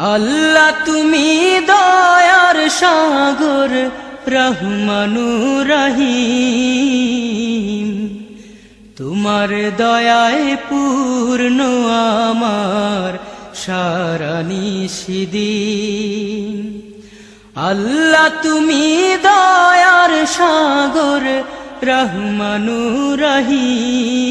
আল্লাহ তুমি দয়ার সাগর, রহমানু রহিম। তোমার দয়ায় পূর্ণ আমার সারা নিষিদিন আল্লাহ তুমি দয়ার সাগর, রহমানু রহিম।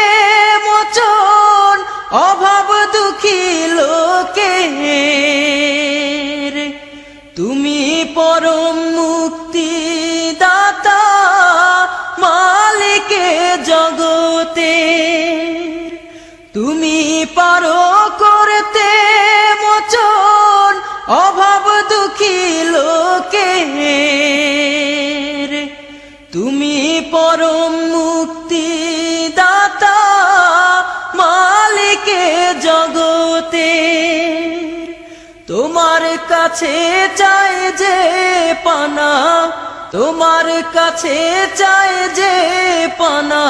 তুমি পারো করতে মোচন অভাব দুঃখী লোকে তুমি পরম মুক্তি দাতা মালিকে জগতে তোমার কাছে চাই যে পানা, তোমার কাছে চাই যে পানা,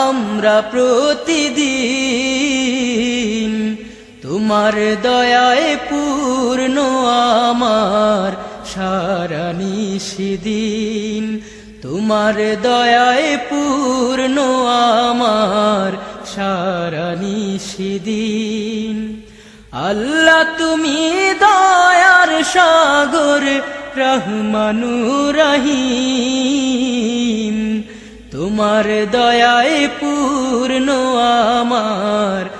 আমরা প্রতিদিন তোমার দয়ায় পূর্ণ আমার সারা নিষিদিন তোমার দয়ায় পূর্ণ আমার সারা নিষিদিন আল্লাহ তুমি দয়ার সাগর, রহমানু রহিম। তোমার দয়ায় পূর্ণ আমার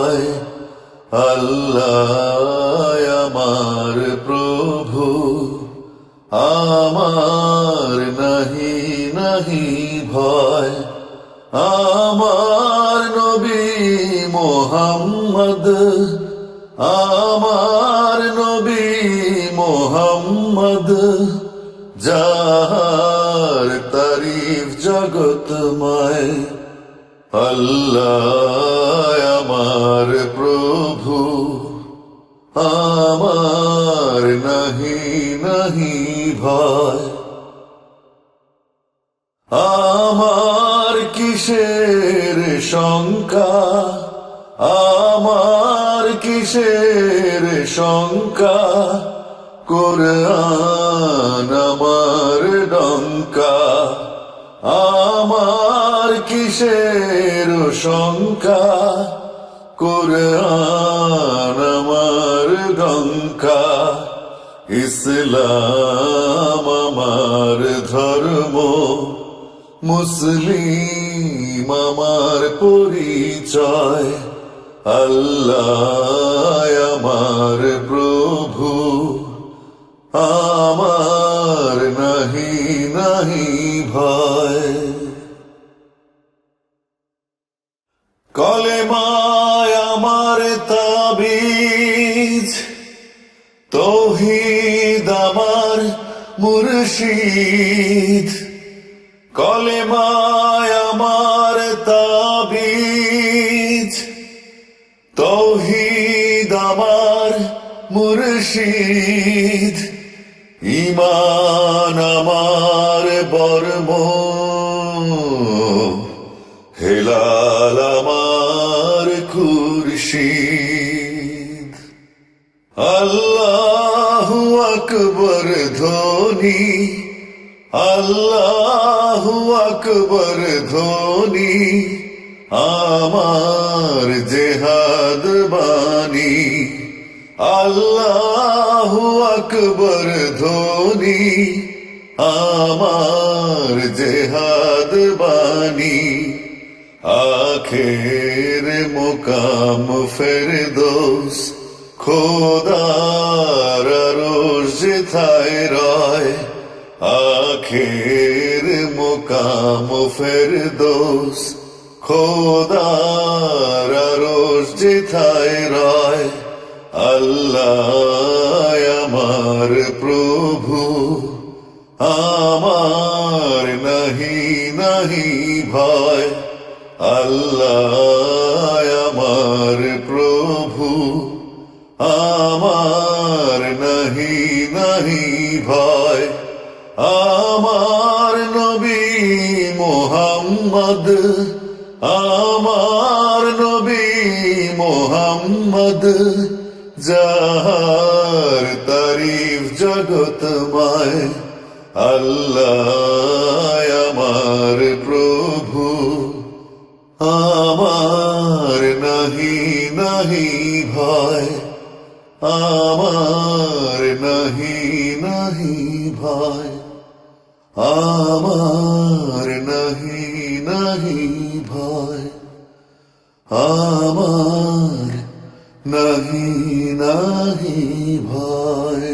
ভয় আল্লাহ আমার প্রভু, আমার নাহি নাহি ভয়। আমার নবী মোহাম্মদ, আমার নবী মোহাম্মদ, যাহার তারিফ জগতময় আল্লাহ আমার প্রভু, আমার নাহি নাহি ভয়। আমার কিসের শঙ্কা, আমার কিসের শঙ্কা, কোরআন আমার ডঙ্কা, আমার কিসের শঙ্কা কোরআন আমার ডঙ্কা ইসলাম আমার ধর্ম, মুসলিম আমার পরিচয়। আল্লাহ আমার প্রভু, আমার নাহি নাহি মুর্শিদ। কলেমায় আমার তাবিজ। তৌহিদ আমার মুর্শিদ। ইমান আমার বর্ম। হেলাল আমার খুরশিদ। আকবর ধ্বনি আল্লাহু আকবর ধ্বনি আমার জেহাদ বাণী। আল্লাহু আকবর ধ্বনি আমার জেহাদ বাণী। আখের মোকাম ফেরদোস। খোদার যেথায় রয়? আখের মোকাম ফেরদোস, খোদার রোজ যেথায় রয়? আল্লাহ আমার প্রভু, আমার নাহি নাহি ভয়। আল্লাহ মোহাম্মদ, আমার নবী মোহাম্মদ যাহার তারিফ জগতময় আল্লাহ আমার প্রভু, আমার নাহি নাহি ভয় আমার নাহি নাহি ভয় আমার নাহি নাহি ভয় আমার নাহি নাহি ভয়।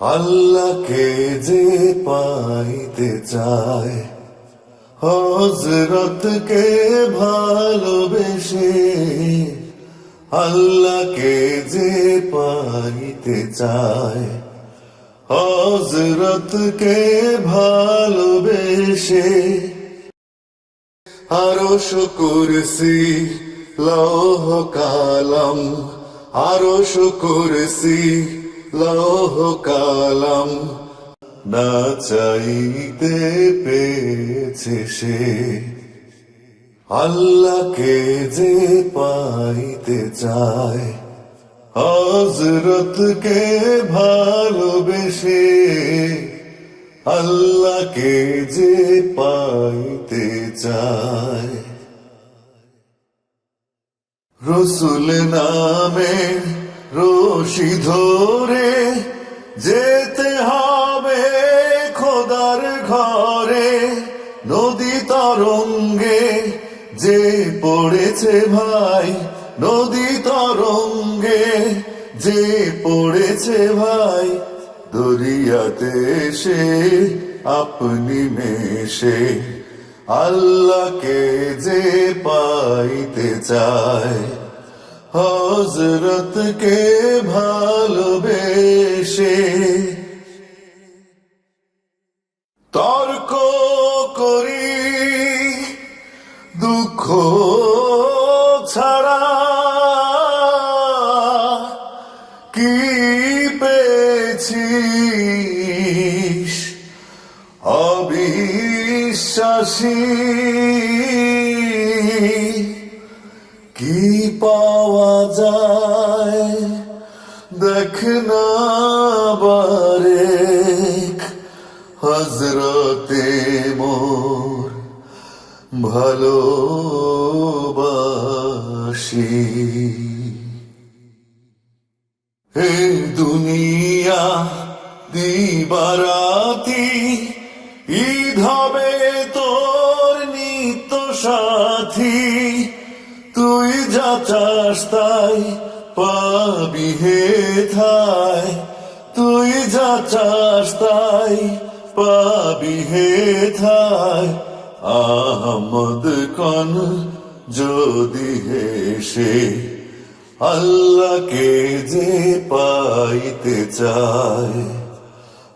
আল্লাহকে যে পাইতে চায় হজরতকে ভালোবেসে আল্লাহকে যে পাইতে চায়। হজরতকে ভালোবেসে আরও শুকুরসি লৌহ কালম, আরও শুকুরসি লৌহ কালম। না চাইতে পেয়েছে সে। আল্লাহকে যে পাইতে চায় হজরতকে ভালোবেসে। আল্লাহকে যে পাইতে চায়, রসুল নামে রশি ধরে যেতে খোদার ঘরে নদী তরঙ্গে যে পড়েছে ভাই, নদী তরঙ্গে যে পড়েছে ভাই, দরিয়াতে সে আপনি মেশে আল্লাহকে যে পাইতে চায়। হজরতকে ভালোবেসে তর্ক করি দুঃখ ছাড়া কি পেছি অবিশ্বাসী পাবি হে থাই তুই যা চাস তাই পাবি হে থাই আহমদ কন যদি হেসে, আল্লাহকে যে পাইতে চায়।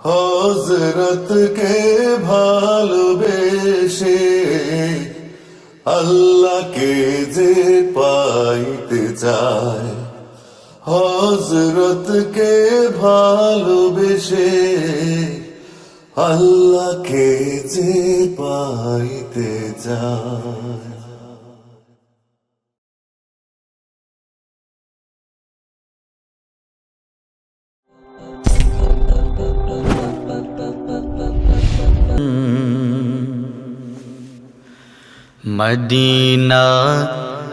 হজরতকে ভালোবেসে, আল্লাহকে যে পাইতে চায়। হজরতকে ভালোবেসে আল্লাহকে যে পাইতে মদিনা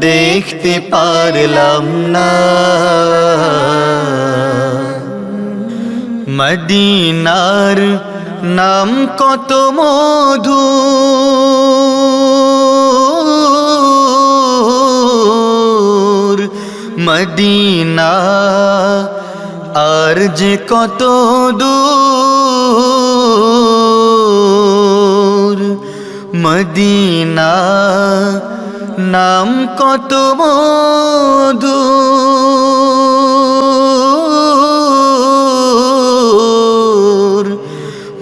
দেখতে পারলাম না। মদিনার নাম কত মধু। মদিনা আর যে কত দূর। মদিনা নাম কত মধু?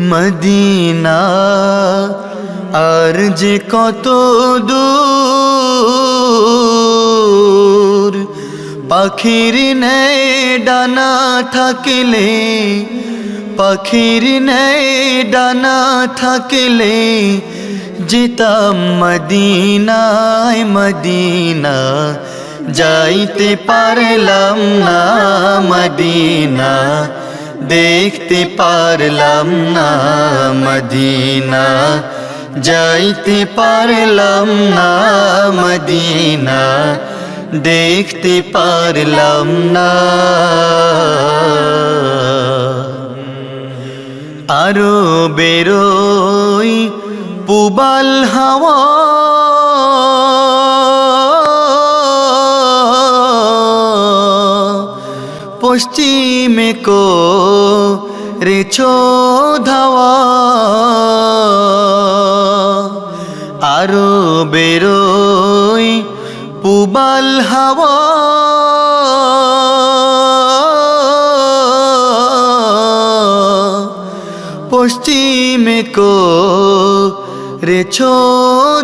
মদিনা, আর যে কত দূর? পাখির নেই ডানা থাকলে, পাখির নেই ডানা থাকলে যেতাম মদিনায় মদিনা, যাইতে পারলাম না মদিনা, দেখতে পারলাম না মদিনা, যাইতে পারলাম না মদিনা, দেখতে পারলাম না। আরও বেরোই পুবাল হাওয়া। পশ্চিমে কো রেছো ধাওয়া। আরও বেরোই পুবাল হাওয়া। পশ্চিমে কো রেছো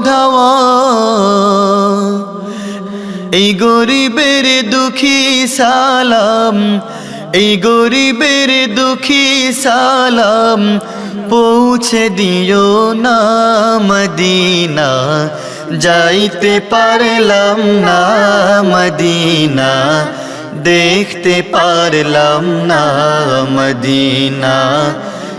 ধাওয়া এই গরিবের দুঃখী সালাম, এই গরিবের দুঃখী সালাম, পৌঁছে দিও না মদিনা, যাইতে পারলাম না মদিনা, দেখতে পারলাম না মদিনা।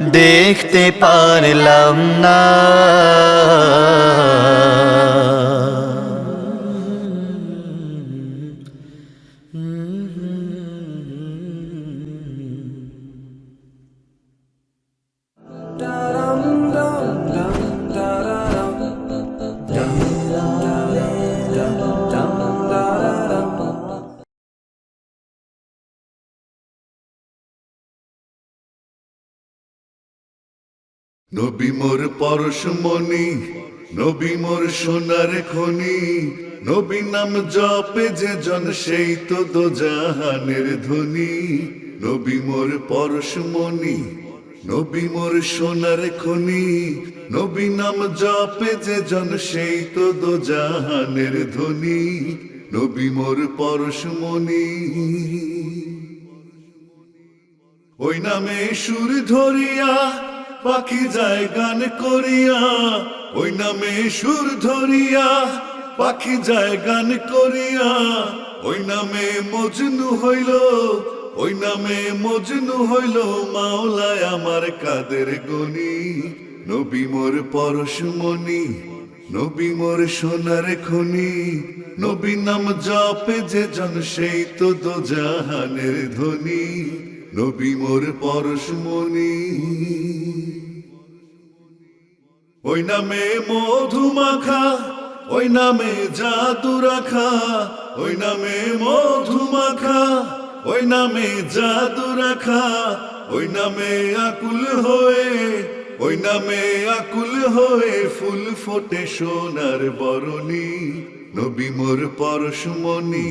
দেখতে পারলাম না। নবী মোর পরশমণি নবী মোর সোনার খনি। নবী নাম জপে যে জন সেই তো দো জাহানের ধ্বনি নবী মোর পরশমণি নবী মোর সোনার খনি। নবী নাম জপে যে জন সেই তো দো জাহানের ধ্বনি নবী মোর পরশমণি ওই নামে সুর ধরিয়া পাখি যায় গান করিয়া, ওই নামে সুর ধরিয়া, পাখি যায় গান করিয়া, ওই নামে মজনু হইল, ওই নামে মজনু হইল, মাওলায় আমার কাদের গনি, নবী মোর পরশমণি, নবী মোর সোনার খনি, নবী নাম জপে যে জন, সেই তো দো জাহানের ধ্বনি নবী মোর পরশমণি ওই নামে মধু মাখা ওই নামে জাদু রাখা ওই নামে মধু মাখা ওই নামে জাদু রাখা ওই নামে আকুল হয়ে, ওই নামে আকুল হয়ে ফুল ফোটে সোনার বরণী। নবী মোর পরশমণি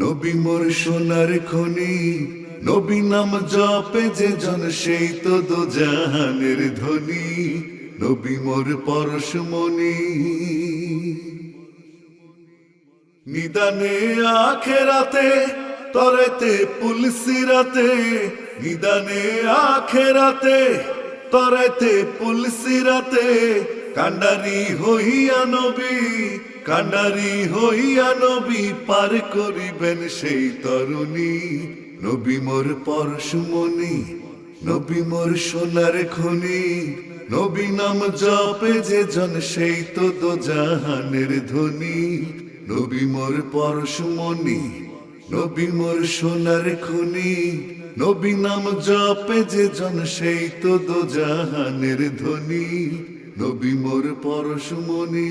নবী মোর সোনার খনি। নবী নাম জপে যে জন, সেই তো দো জাহানের ধ্বনি। নবী মোর পরশমণি নিদানে আখেরাতে, তরেতে পুলসিরাতে নিদানে আখেরাতে, তরেতে পুলসিরাতে কান্ডারি হইয়া নবী, কান্ডারি হইয়া নবী পার করিবেন সেই তরুণী। নবী মোর পরশমণি নবী মোর সোনার খনি। নবী নাম জপে যে জন সেই তো দো জাহানের ধ্বনি নবী মোর পরশমণি নবী মোর সোনার খনি। নবী নাম জপে যে জন সেই তো দো জাহানের ধ্বনি নবী মোর পরশমণি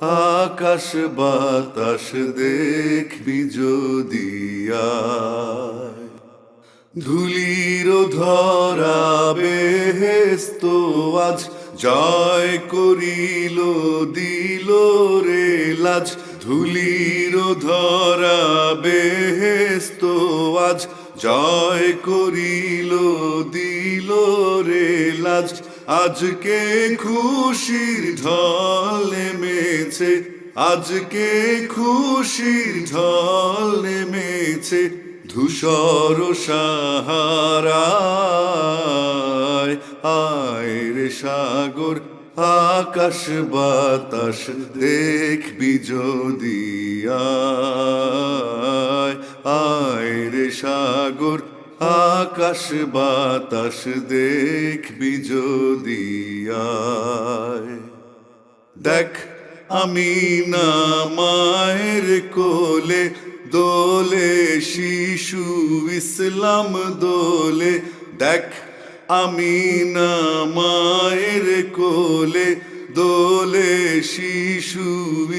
আকাশ বাতাস দেখবি যদি ধুলির ধরা বেহেস্ত আজ জয় করিল, দিল রে লাজ। ধুলির ধরা বেহেস্ত আজ জয় করিল, দিল রে লাজ। আজকে খুশির ঢল নেমেছে আজকে খুশির ঢল নেমেছে ধূসর সাহারায়। আয় রে সাগর, আকাশ বাতাস, দেখবি যদি আয়। আয় রে সাগর আকাশ বাতাস দেখবি যদি দেখ, আমি না মায়ের কোলে, দোলে শিশু ইসলাম দোলে। দেখ, আমি না মায়ের কোলে, দোলে শিশু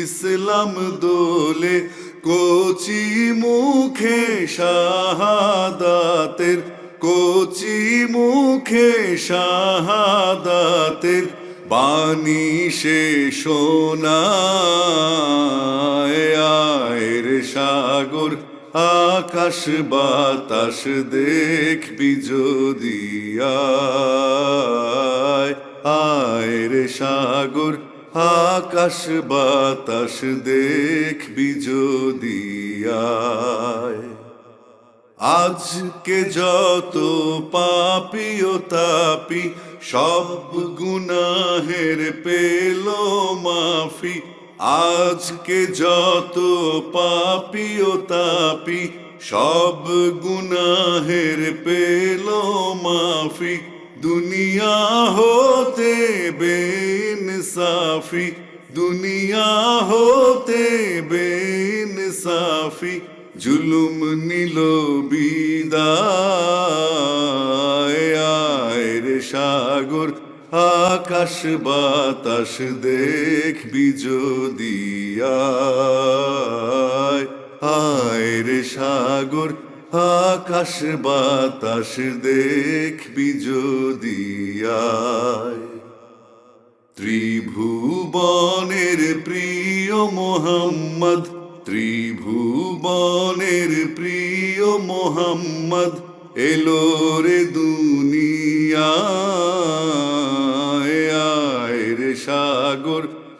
ইসলাম দোলে। কোচি মুখে শাহাদাতের, কোচি মুখে শাহাদাতের বাণী সে শোনায়। আয় রে সাগর, আকাশ বাতাস দেখবি যদি আয়। আয় রে সাগর আকাশ বাতাস দেখবি যদি আজকে যত পাপি ও তাপি, সব গুনাহের পেল মাফি। আজকে যত পাপি ও তাপি, সব গুনাহের পেল মাফি। দুনিয়া হতে বেন সাফি দুনিয়া হতে বেন সাফি জুলুম নিল বিদায়। রে সাগর, আকাশ বাতাস দেখবি যদি আয় রে সাগর আকাশ বাতাস দেখবি যদি ত্রিভুবনের প্রিয় মোহাম্মদ, ত্রিভুবনের প্রিয় মোহাম্মদ, এলো রে দুনিয়ায়, আয় রে সাগর